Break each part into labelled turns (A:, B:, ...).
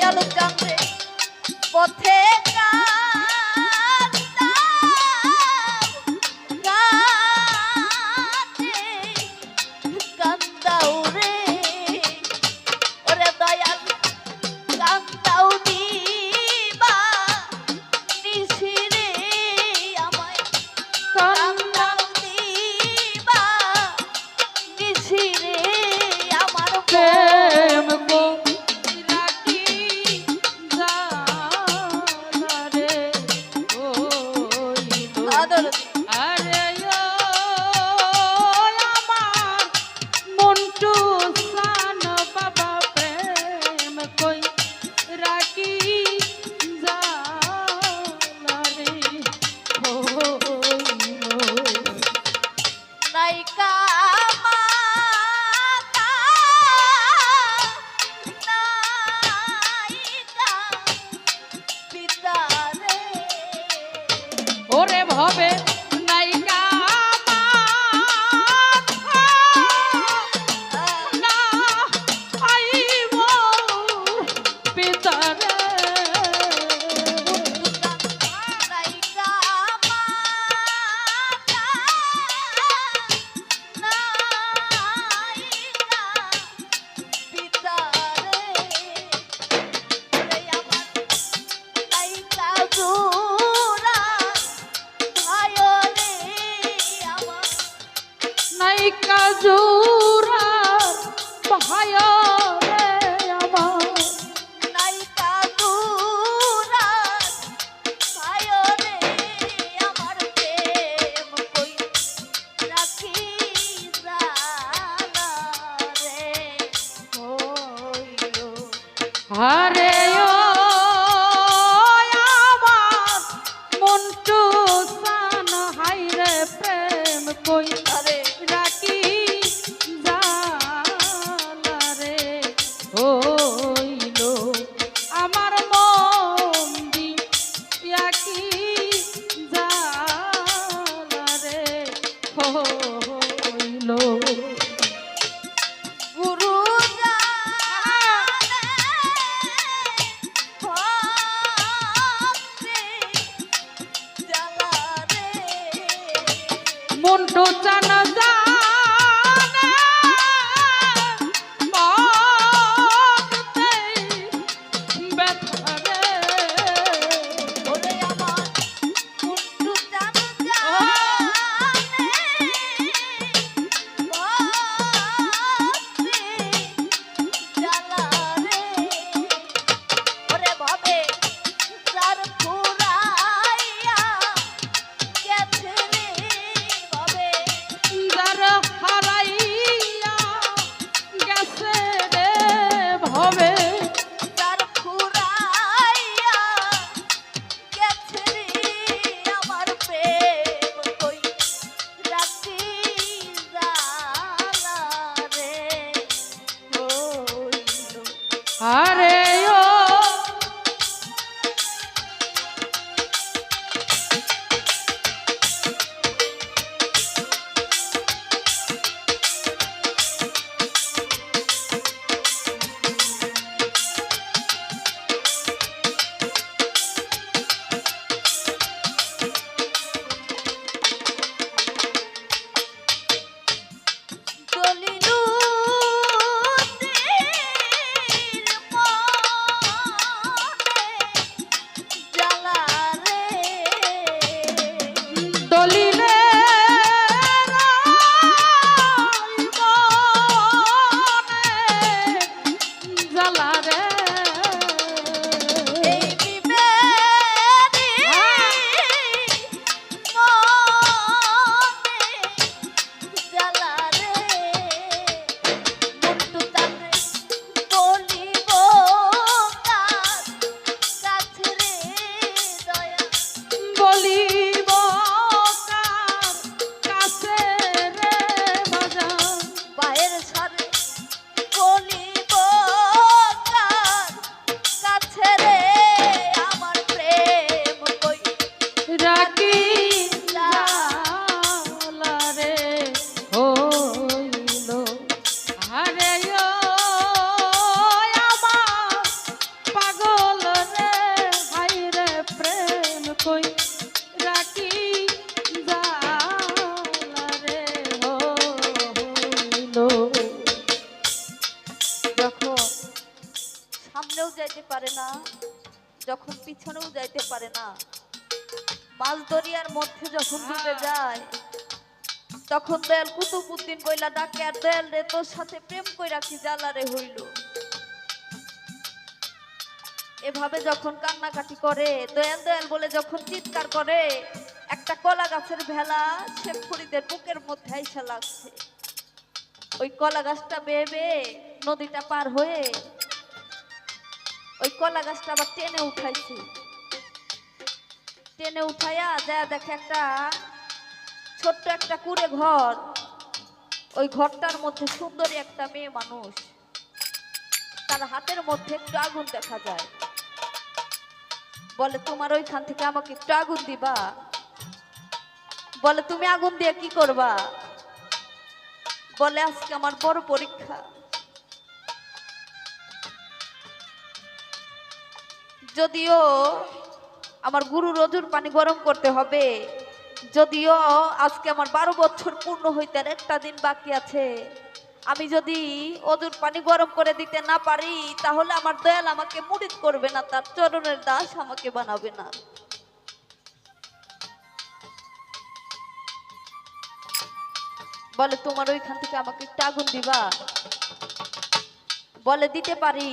A: দয়ালু চাঁদে পথে কান্দাও মধ্যে যখন ডুবে যায়, তখন দয়াল কুতুবুদ্দিন কইলা, ডাকে আর দয়াল রে, তোর সাথে প্রেম কইরা কি জ্বালারে হইল? এভাবে যখন কান্নাকাটি করে, দয়াল দয়াল বলে যখন চিৎকার করে, একটা কলা গাছের ভেলা সে ফরিদের বুকের মধ্যে আইসা লাগছে। ওই কলা গাছটা বেয়ে বেয়ে নদীটা পার হয়ে, ওই কলা গাছটা আবার টেনে উঠাইছে। টেনে উঠাইয়া যা দেখে একটা ছোট্ট একটা কুড়ে ঘর। ওই ঘরটার মধ্যে সুন্দরী একটা মেয়ে মানুষ। তার হাতের মধ্যে একটু আগুন দেখা যায়। বলে, তোমার ওইখান থেকে আমাকে একটু আগুন দিবা। বলে, তুমি আগুন দিয়ে কি করবা? বলে, আজকে আমার বড় পরীক্ষা। যদিও আমার গুরু রজুর পানি গরম করতে হবে। যদিও আজকে আমার বারো বছর পূর্ণ হইতে একটা দিন বাকি আছে। আমি যদি অজুর পানি গরম করে দিতে না পারি, তাহলে আমার দয়াল আমাকে মুড়িদ করবে না, তার চরণের দাস আমাকে বানাবে না। বলে, তোমার ওইখান থেকে আমাকে একটু আগুন দিবা? বলে, দিতে পারি।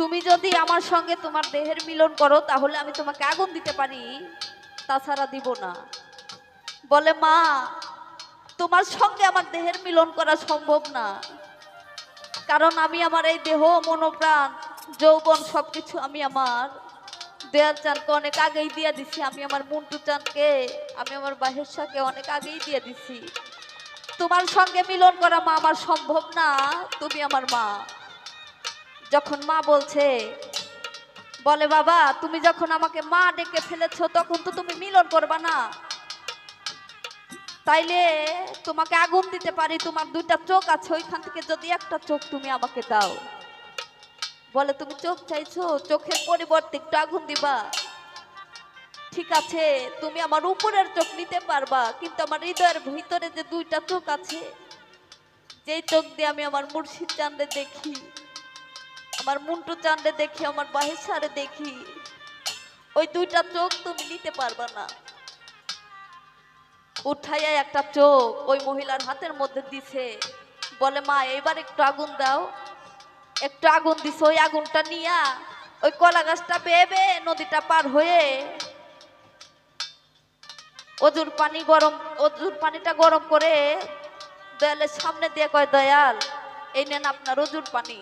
A: তুমি যদি আমার সঙ্গে তোমার দেহের মিলন করো, তাহলে আমি তোমাকে আগুন দিতে পারি। তাছাড়া দিব না। বলে, মা, তোমার সঙ্গে আমার দেহের মিলন করা সম্ভব না। কারণ আমি আমার এই দেহ, মনোপ্রাণ, যৌবন সবকিছু আমি আমার। দেয়াল চানকে অনেক আগেই দিয়ে দিছি। আমি আমার মুন্টু চানকে আমি আমার বাহেরসাকে অনেক আগেই দিয়ে দিছি। তোমার সঙ্গে মিলন করা, মা, আমার সম্ভব না। তুমি আমার মা। যখন মা বলছে, বলে, বাবা, তুমি যখন আমাকে মা ডেকে ফেলেছো, তখন তো তুমি মিলন করবা না। তাইলে তোমাকে আগুন দিতে পারি, তোমার দুইটা চোখ আছে, ওইখান থেকে যদি একটা চোখ তুমি আমাকে দাও। বলে, তুমি চোখ চাইছো, চোখের পরিবর্তে একটু আগুন দিবা। ঠিক আছে, তুমি আমার উপরের চোখ নিতে পারবা, কিন্তু আমার হৃদয়ের ভিতরে যে দুইটা চোখ আছে, যেই চোখ দিয়ে আমি আমার মুর্শিদ চান্দে দেখি আমার মুন্টু চান্দে দেখি, আমার বাহির সারে দেখি। ওই দুইটা চোখ তুমি নিতে পারবা না। উঠাইয়া একটা চোখ ওই মহিলার হাতের মধ্যে দিছে। বলে, মা এবার একটু আগুন দাও। একটু আগুন দিছে, ওই আগুনটা নিয়া ওই কলা গাছটা বেয়ে নদীটা পার হয়ে অজুর পানি গরম, অজুর পানিটা গরম করে দয়ালের সামনে দিয়ে কয়, দয়াল, এই নেন আপনার অজুর পানি।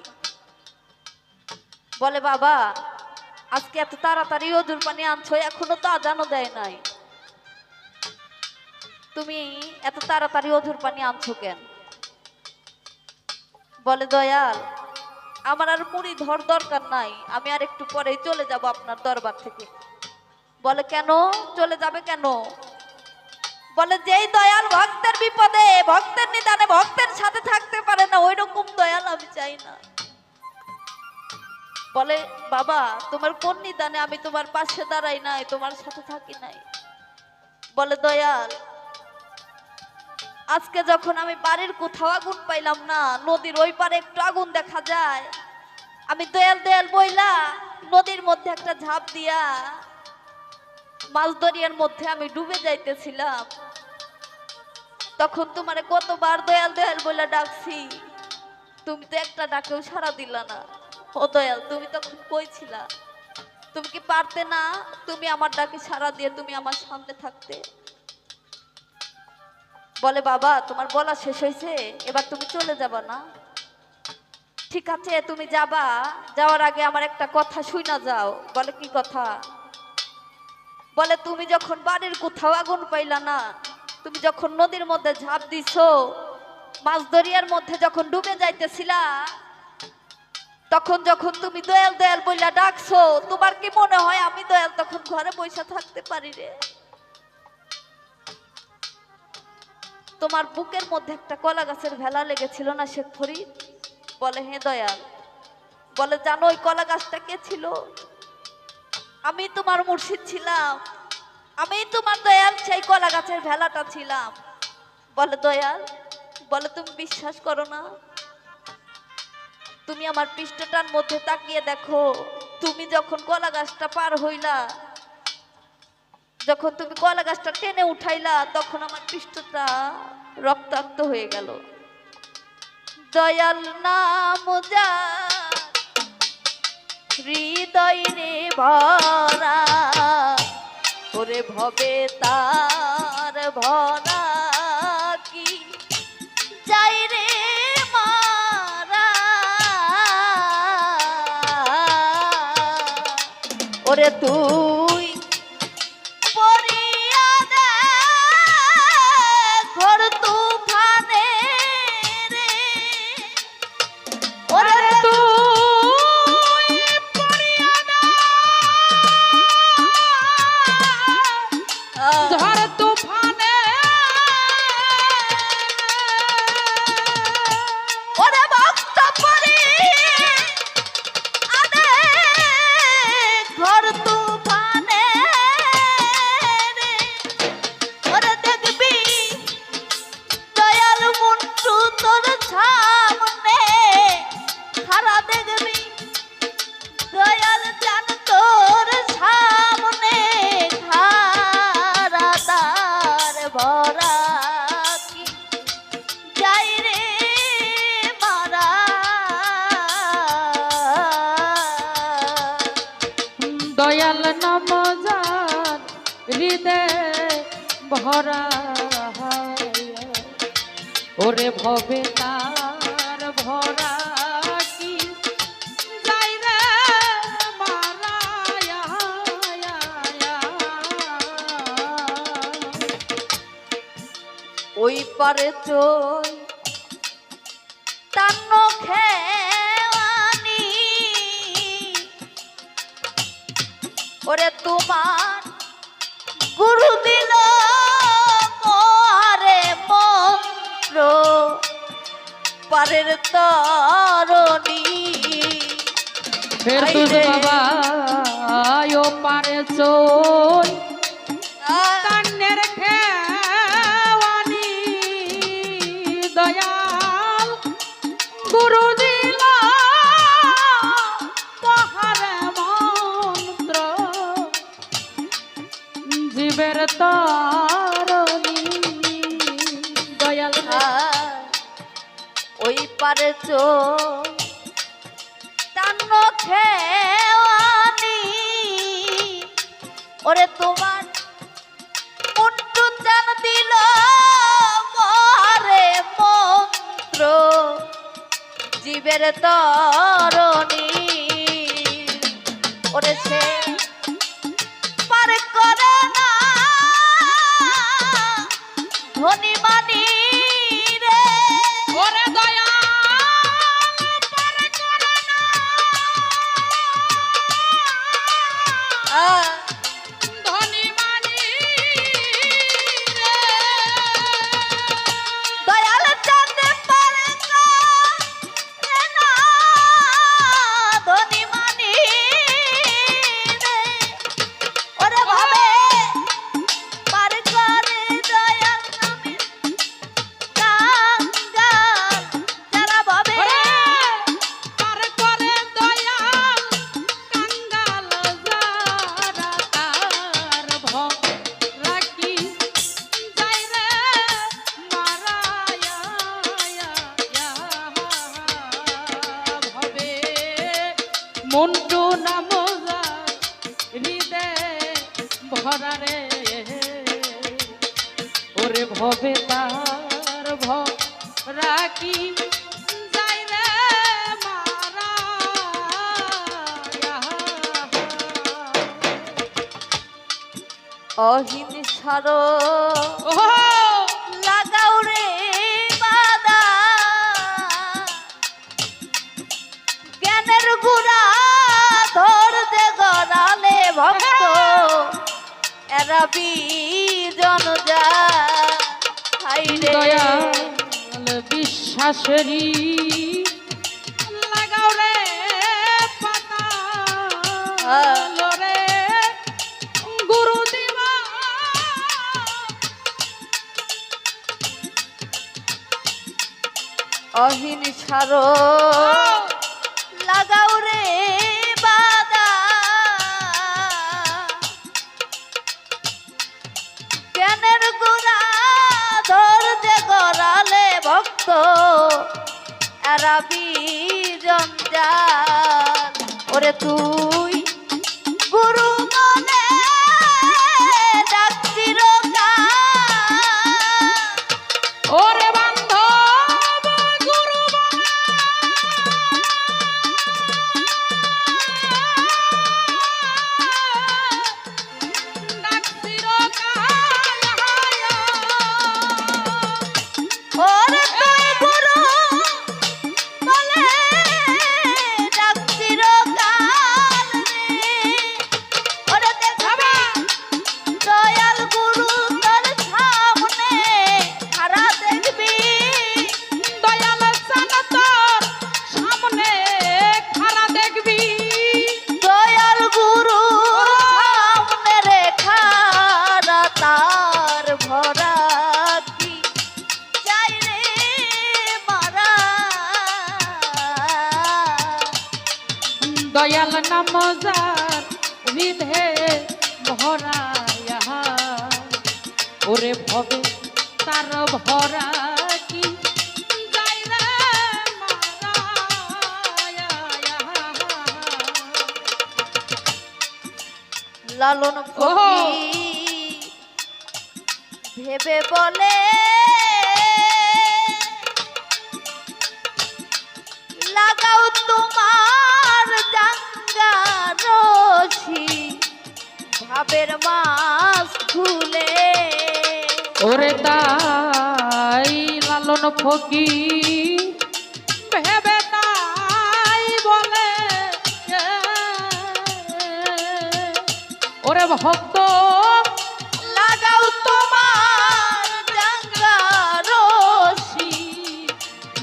A: বলে, বাবা, আজকে এত তাড়াতাড়ি অজুর পানি আনছো, এখনও তো আজানও দেয় নাই। তুমি এত তাড়াতাড়ি অজুর পানি আনছো কেন? বলে, দয়াল, আমার আর মুড়ি ধর দরকার নাই, আমি আর একটু পরেই চলে যাব আপনার দরবার থেকে। বলে, কেন? চলে যাবে কেন? বলে, যেই দয়াল ভক্তের বিপদে, ভক্তের নিদানে, ভক্তের সাথে থাকতে পারে না ওই রকম দয়াল আমি চাই না। বলে, বাবা, তোমার কোন নিদানে আমি তোমার পাশে দাঁড়াই নাই, তোমার সাথে থাকি নাই। বলে, দয়াল, আজকে যখন আমি বাড়ির কোথাও আগুন পাইলাম না, নদীর ওই পারে একটু আগুন দেখা যায়। আমি দয়াল দয়াল বইলা, নদীর মধ্যে একটা ঝাঁপ দিয়া মাছ দরিয়ার মধ্যে আমি ডুবে যাইতেছিলাম। তখন তোমারে কতবার দয়াল দয়াল বইলা ডাকছি, তুমি তো একটা ডাকেও সারা দিলা না। ও তুমি তখন কইছিলা তুমি কি পারতে না তুমি আমার ডাকে সারা দিয়ে তুমি আমার সামনে থাকতে? বলে, বাবা, তোমার বলা শেষ হয়েছে, এবার তুমি চলে যাবা না। ঠিক আছে, তুমি যাবা, যাওয়ার আগে আমার একটা কথা শুই না যাও। বলে, কি কথা? বলে, তুমি যখন বাড়ির কোথাও আগুন পাইলা না, তুমি যখন নদীর মধ্যে ঝাঁপ দিছো, মাছ দরিয়ার মধ্যে যখন ডুবে যাইতেছিলা তখন যখন তুমি দয়াল দয়াল বইলা ডাকছো, তোমার কি মনে হয় আমি দয়াল তখন ঘরে বসে থাকতে পারি রে? তোমার বুকের মধ্যে একটা কলা গাছের ভেলা লেগেছিল না শেখ ফরিদ? বলে, হে দয়াল। বলে, জানো ওই কলা গাছটা কে ছিল? আমি তোমার মুর্শিদ ছিলাম। আমি তোমার দয়াল, সেই কলা গাছের ভেলাটা ছিলাম। বলে, দয়াল, বলে, তুমি বিশ্বাস করো না? তুমি আমার পৃষ্ঠটার মধ্যে তাকিয়ে দেখো। তুমি যখন কলা গাছটা পার হইলা, যখন তুমি কলা গাছটা টেনে উঠাইলা, তখন আমার পৃষ্ঠটা রক্তাক্ত হয়ে গেল। দয়াল নাম হৃদয় রে ভরা ভবে তার ভরা।
B: tú.
A: ওই পারে চই তার নখে ওরে তোমার গুরু দিল পরে মন্ত্র। পারের তরণি।
B: ফের তুজ বাবা ও পারে চই
A: করুন วัน ভক্ত এরা বিজন যা।
B: বিশ্বাসেরই। লাগাও রে পাতা হ্যাঁ। রে গুরু দিবা।
A: অহিংসার তো রাবি জঞ্জাল ওরে তুই গুরু লালন ভেবে বলে লাগাও তোমার জাঙ্গা ভাবের মাছ খুলে।
B: ওরে তাই লালন ফকির। ভক্ত।
A: লাগাও তোমার জাঙ্গা রশি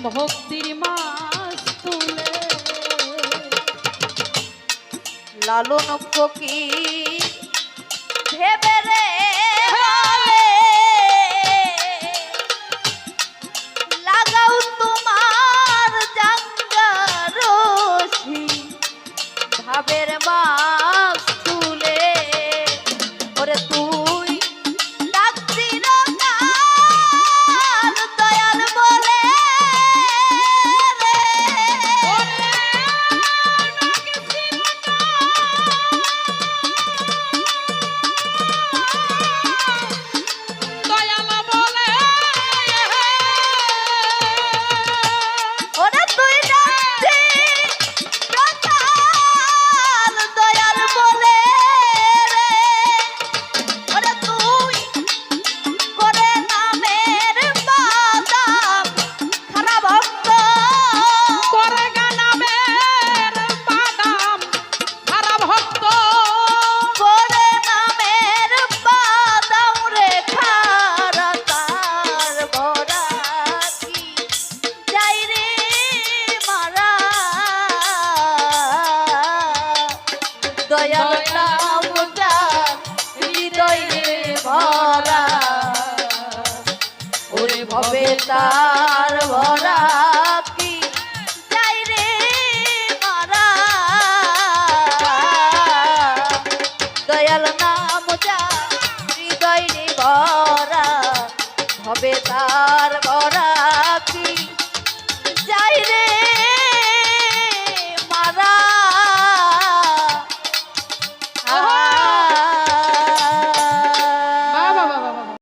B: ভক্তির মাছ তুলে।
A: লালন ফকির